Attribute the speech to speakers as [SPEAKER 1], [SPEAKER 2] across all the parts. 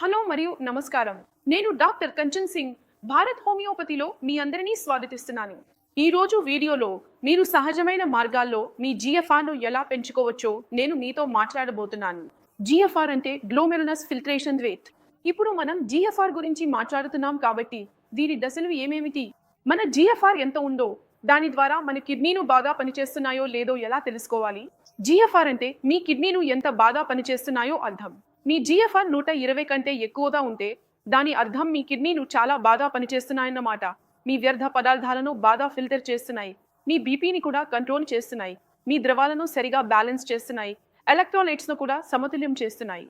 [SPEAKER 1] Hello మరియు నమస్కారం. నేను డాక్టర్ కంచన్ సింగ్ భారత్ హోమియోపతిలో మీ అందరినీ స్వాగతిస్తున్నాను. ఈ రోజు వీడియోలో మీరు సహజమైన మార్గాల్లో మీ జిఎఫ్ఆర్ను ఎలా పెంచుకోవచ్చో నేను మీతో మాట్లాడబోతున్నాను. జిఎఫ్ఆర్ అంటే గ్లోమెరులస్ ఫిల్ట్రేషన్ రేట్ ఇప్పుడు మనం జిఎఫ్ఆర్ గురించి మాట్లాడుతున్నాం కాబట్టి దీని దశలు ఏమేమిటి? మన జిఎఫ్ఆర్ ఎంత ఉందో దాని ద్వారా మన కిడ్నీను బాగా పనిచేస్తున్నాయో లేదో ఎలా తెలుసుకోవాలి? జిఎఫ్ఆర్ అంటే మీ కిడ్నీను ఎంత బాగా పనిచేస్తున్నాయో అర్థం. మీ జిఎఫ్ఆర్ నూట ఇరవై కంటే ఎక్కువగా ఉంటే దాని అర్థం మీ కిడ్నీలు చాలా బాగా పనిచేస్తున్నాయన్నమాట. మీ వ్యర్థ పదార్థాలను బాగా ఫిల్టర్ చేస్తున్నాయి. మీ బీపీని కూడా కంట్రోల్ చేస్తున్నాయి. మీ ద్రవాలను సరిగా బ్యాలెన్స్ చేస్తున్నాయి. ఎలక్ట్రోలైట్స్ను కూడా సమతుల్యం చేస్తున్నాయి.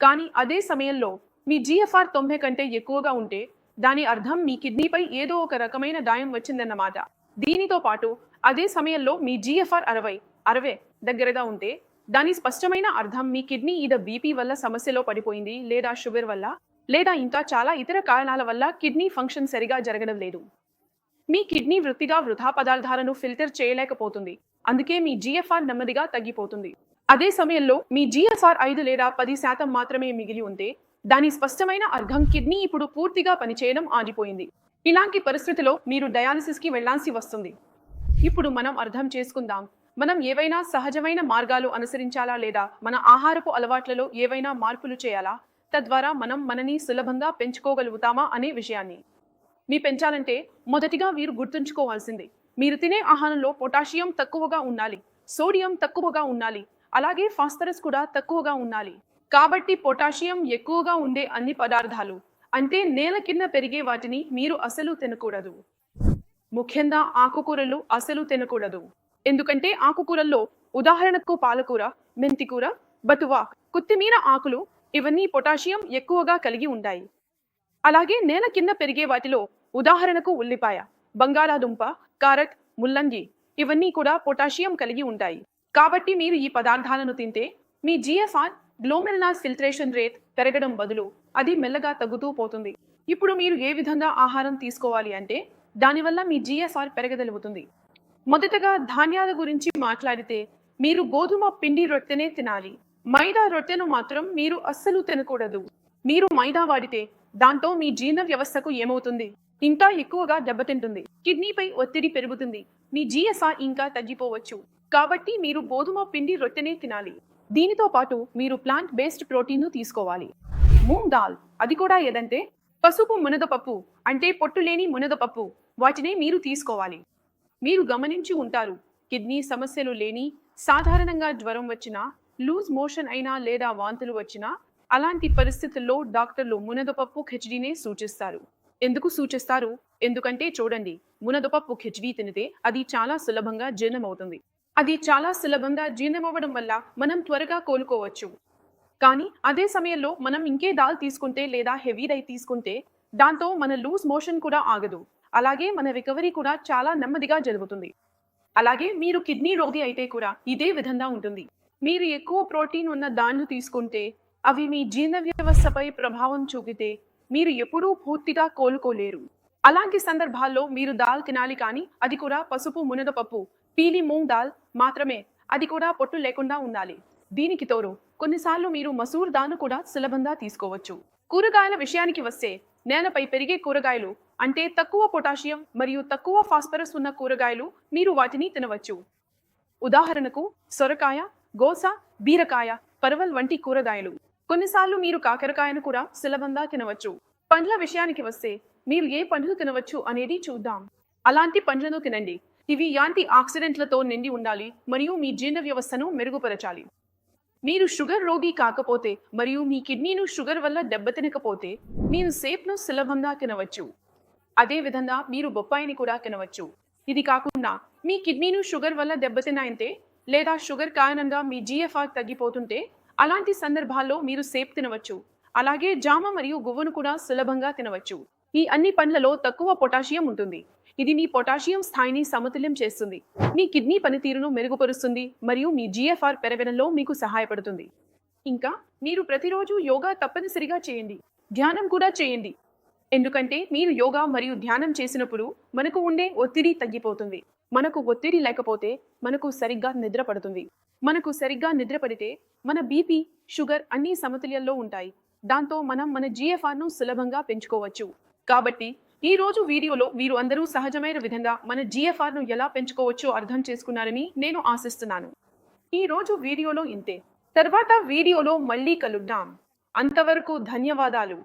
[SPEAKER 1] కానీ అదే సమయంలో మీ జిఎఫ్ఆర్ తొంభై కంటే ఎక్కువగా ఉంటే దాని అర్థం మీ కిడ్నీపై ఏదో ఒక రకమైన దాయం వచ్చిందన్నమాట. దీనితో పాటు అదే సమయంలో మీ జిఎఫ్ఆర్ అరవై అరవై దగ్గరగా ఉంటే దాని స్పష్టమైన అర్థం మీ కిడ్నీ ఇద బీపీ వల్ల సమస్యలో పడిపోయింది లేదా షుగర్ వల్ల లేదా ఇంకా చాలా ఇతర కారణాల వల్ల కిడ్నీ ఫంక్షన్ సరిగా జరగడం లేదు. మీ కిడ్నీ వృత్తిగా వృధా పదార్థాలను ఫిల్టర్ చేయలేకపోతుంది. అందుకే మీ జిఎఫ్ఆర్ నెమ్మదిగా తగ్గిపోతుంది. అదే సమయంలో మీ జిఎఫ్ఆర్ ఐదు లేదా పది శాతం మాత్రమే మిగిలి ఉంటే దాని స్పష్టమైన అర్థం కిడ్నీ ఇప్పుడు పూర్తిగా పనిచేయడం ఆగిపోయింది. ఇలాంటి పరిస్థితిలో మీరు డయాలసిస్కి వెళ్ళాల్సి వస్తుంది. ఇప్పుడు మనం అర్థం చేసుకుందాం. మనం ఏవైనా సహజమైన మార్గాలు అనుసరించాలా లేదా? మన ఆహారపు అలవాట్లలో ఏవైనా మార్పులు చేయాలా? తద్వారా మనం మనని సులభంగా పెంచుకోగలుగుతామా అనే విషయాన్ని. మీ పెంచాలంటే మొదటిగా మీరు గుర్తుంచుకోవాల్సింది మీరు తినే ఆహారంలో పొటాషియం తక్కువగా ఉండాలి సోడియం తక్కువగా ఉండాలి అలాగే ఫాస్ఫరస్ కూడా తక్కువగా ఉండాలి. కాబట్టి పొటాషియం ఎక్కువగా ఉండే అన్ని పదార్థాలు అంటే నేల కింద పెరిగే వాటిని మీరు అసలు తినకూడదు. ముఖ్యంగా ఆకుకూరలు అసలు తినకూడదు. ఎందుకంటే ఆకుకూరల్లో ఉదాహరణకు పాలకూర మెంతికూర బతువా కొత్తిమీర ఆకులు ఇవన్నీ పొటాషియం ఎక్కువగా కలిగి ఉంటాయి. అలాగే నేల కింద పెరిగే వాటిలో ఉదాహరణకు ఉల్లిపాయ బంగాళాదుంప కారట్ ముల్లంగి ఇవన్నీ కూడా పొటాషియం కలిగి ఉంటాయి. కాబట్టి మీరు ఈ పదార్థాలను తింటే మీ జిఎఫ్ఆర్ గ్లోమెరులాస్ ఫిల్ట్రేషన్ రేట్ పెరగడం బదులు అది మెల్లగా తగ్గుతూ పోతుంది. ఇప్పుడు మీరు ఏ విధంగా ఆహారం తీసుకోవాలి అంటే దానివల్ల మీ జిఎఫ్ఆర్ పెరగదలుగుతుంది మొదటగా ధాన్యాల గురించి మాట్లాడితే మీరు గోధుమ పిండి రొట్టెనే తినాలి. మైదా రొట్టెను మాత్రం మీరు అస్సలు తినకూడదు. మీరు మైదా వాడితే దాంతో మీ జీర్ణ వ్యవస్థకు ఏమవుతుంది? ఇంకా ఎక్కువగా దెబ్బతింటుంది. కిడ్నీపై ఒత్తిడి పెరుగుతుంది. మీ జిఎస్ఆర్ ఇంకా తగ్గిపోవచ్చు. కాబట్టి మీరు గోధుమ పిండి రొట్టెనే తినాలి. దీనితో పాటు మీరు ప్లాంట్ బేస్డ్ ప్రోటీన్ను తీసుకోవాలి. మూంగ్ దాల్ అది కూడా ఏదంటే? పసుపు మునగపప్పు అంటే పొట్టు లేని మునగపప్పు. వాటినే మీరు తీసుకోవాలి. మీరు గమనించి ఉంటారు. కిడ్నీ సమస్యలు లేని సాధారణంగా జ్వరం వచ్చినా లూజ్ మోషన్ అయినా లేదా వాంతులు వచ్చినా అలాంటి పరిస్థితుల్లో డాక్టర్లు మునదపప్పు ఖిచడీనే సూచిస్తారు. ఎందుకు సూచిస్తారు? ఎందుకంటే చూడండి మునదపప్పు ఖిచడీ తినితే అది చాలా సులభంగా జీర్ణమవుతుంది. అది చాలా సులభంగా జీర్ణమవ్వడం వల్ల మనం త్వరగా కోలుకోవచ్చు. కానీ అదే సమయంలో మనం ఇంకే దాల్ తీసుకుంటే లేదా హెవీ డై తీసుకుంటే దాంతో మన లూజ్ మోషన్ కూడా ఆగదు. అలాగే మన రికవరీ కూడా చాలా నెమ్మదిగా జరుగుతుంది. అలాగే మీరు కిడ్నీ రోగి అయితే కూడా ఇదే విధంగా ఉంటుంది. మీరు ఎక్కువ ప్రోటీన్ ఉన్న దాన్ని తీసుకుంటే అవి మీ జీర్ణ వ్యవస్థపై ప్రభావం చూపితే మీరు ఎప్పుడూ పూర్తిగా కోలుకోలేరు. అలాంటి సందర్భాల్లో మీరు దాల్ తినాలి కానీ అది కూడా పసుపు మునగపప్పు పీలి మూంగ్ దాల్ మాత్రమే అది కూడా పొట్టు లేకుండా ఉండాలి. దీనికి తోడు కొన్నిసార్లు మీరు మసూర్ దాను కూడా సులభంగా తీసుకోవచ్చు. కూరగాయల విషయానికి వస్తే నేలపై పెరిగే కూరగాయలు అంటే తక్కువ పొటాషియం మరియు తక్కువ ఫాస్ఫరస్ ఉన్న కూరగాయలు మీరు వాటిని తినవచ్చు. ఉదాహరణకు సొరకాయ గోస బీరకాయ పరవల్ వంటి కూరగాయలు. కొన్నిసార్లు మీరు కాకరకాయను కూడా సులభంగా తినవచ్చు. పండ్ల విషయానికి వస్తే మీరు ఏ పండ్లు తినవచ్చు అనేది చూద్దాం. అలాంటి పండ్లను తినండి. ఇవి యాంటీ ఆక్సిడెంట్లతో నిండి ఉండాలి మరియు మీ జీర్ణ వ్యవస్థను మెరుగుపరచాలి. మీరు షుగర్ రోగి కాకపోతే మరియు మీ కిడ్నీను షుగర్ వల్ల దెబ్బతినకపోతే మీరు సేప్ను సులభంగా తినవచ్చు. అదే విధంగా మీరు బొప్పాయిని కూడా తినవచ్చు. ఇది కాకుండా మీ కిడ్నీను షుగర్ వల్ల దెబ్బతిన్నాయంటే లేదా షుగర్ కారణంగా మీ జిఎఫ్ఆర్ తగ్గిపోతుంటే అలాంటి సందర్భాల్లో మీరు సేప్ తినవచ్చు. అలాగే జామ మరియు గువ్వను కూడా సులభంగా తినవచ్చు. ఈ అన్ని పండ్లలో తక్కువ పొటాషియం ఉంటుంది. ఇది మీ పొటాషియం స్థాయిని సమతుల్యం చేస్తుంది. మీ కిడ్నీ పనితీరును మెరుగుపరుస్తుంది మరియు మీ జిఎఫ్ఆర్ పెరగడంలో మీకు సహాయపడుతుంది. ఇంకా మీరు ప్రతిరోజు యోగా తప్పనిసరిగా చేయండి. ధ్యానం కూడా చేయండి. ఎందుకంటే మీరు యోగా మరియు ధ్యానం చేసినప్పుడు మనకు ఉండే ఒత్తిడి తగ్గిపోతుంది. మనకు ఒత్తిడి లేకపోతే మనకు సరిగ్గా నిద్ర పడుతుంది. మనకు సరిగ్గా నిద్ర పడితే మన బీపీ షుగర్ అన్నీ సమతుల్యంలో ఉంటాయి. దాంతో మనం మన జిఎఫ్ఆర్ను సులభంగా పెంచుకోవచ్చు. కాబట్టి ఈ రోజు వీడియోలో వీరు అందరూ సహజమైన విధంగా మన జిఎఫ్ఆర్ను ఎలా పెంచుకోవచ్చో అర్థం చేసుకున్నారని నేను ఆశిస్తున్నాను. ఈ రోజు వీడియోలో ఇంతే. తర్వాత వీడియోలో మళ్ళీ కలుద్దాం. అంతవరకు ధన్యవాదాలు.